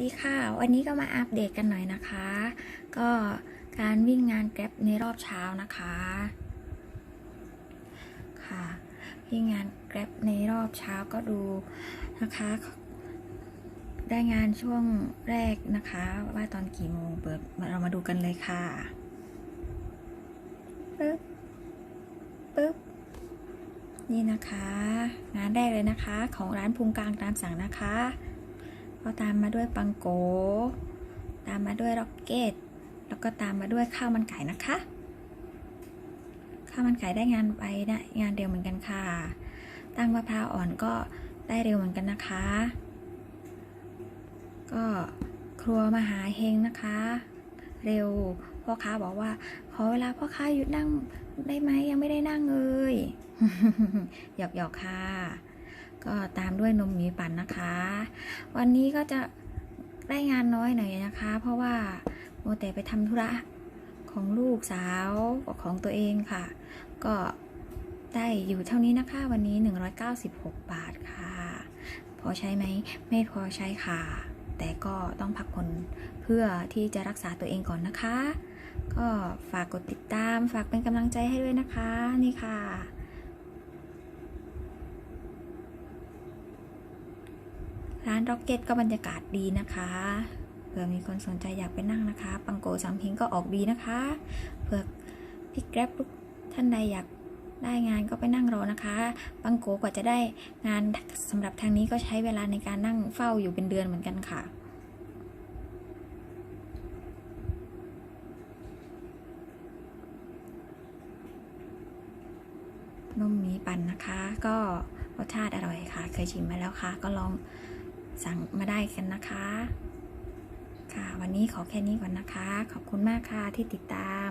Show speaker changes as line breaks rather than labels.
ดีค่ะ วันนี้ก็มาอัปเดตกันหน่อยนะคะ ก็การวิ่งงานแกร็บในรอบเช้านะคะค่ะวิ่งงานแกร็บในรอบเช้าก็ดูนะคะ ได้งานช่วงแรกนะคะ ว่าตอนกี่โมงเปิดเรามาดูกันเลยค่ะปึ๊บปึ๊บนี่นะคะ งานแรกเลยนะคะ ของร้านพุงกลางตามสั่งนะคะ ก็ตามมาด้วยปังโก ตามมาด้วยร็อกเก็ต แล้วก็ตามมาด้วยข้าวมันไก่นะคะ ข้าวมันไก่ได้งานไปนะงานเร็วเหมือนกันค่ะ ตั้งมะพร้าวอ่อนก็ได้เร็วเหมือนกันนะคะ ก็ครัวมหาเฮงนะคะ เร็วพ่อค้าบอกว่า ขอเวลาพ่อค้าหยุดนั่งได้ไหมยังไม่ได้นั่งเลยหยอกหยอกๆค่ะ ก็ตามด้วยนมหมีปั่นนะคะ วันนี้ก็จะได้งานน้อยหน่อยนะคะ เพราะว่าโมแต่ไปทำธุระของลูกสาวของตัวเองค่ะ ก็ได้อยู่เท่านี้นะคะ วันนี้ 196 บาทค่ะ พอใช้ไหมไม่พอใช้ค่ะ แต่ก็ต้องพักผ่อนเพื่อที่จะรักษาตัวเองก่อนนะคะ ก็ฝากกดติดตามฝากเป็นกำลังใจให้ด้วยนะคะ นี่ค่ะ ร้านร็อกเก็ตก็บรรยากาศดีนะคะเผื่อมีคนสนใจอยากไปนั่งนะคะ ปังโกสัมพิงก็ออกดีนะคะเผื่อพี่แกร็บท่านใดอยากได้งานก็ไปนั่งรอนะคะ ปังโกกว่าจะได้งานสำหรับทางนี้ก็ใช้เวลาในการนั่งเฝ้าอยู่เป็นเดือนเหมือนกันค่ะนมมีปั่นนะคะ ก็รสชาติอร่อยค่ะ เคยชิมมาแล้วค่ะ ก็ลอง สั่งมาได้กันนะคะ ค่ะ วันนี้ขอแค่นี้ก่อนนะคะ ขอบคุณมากค่ะที่ติดตาม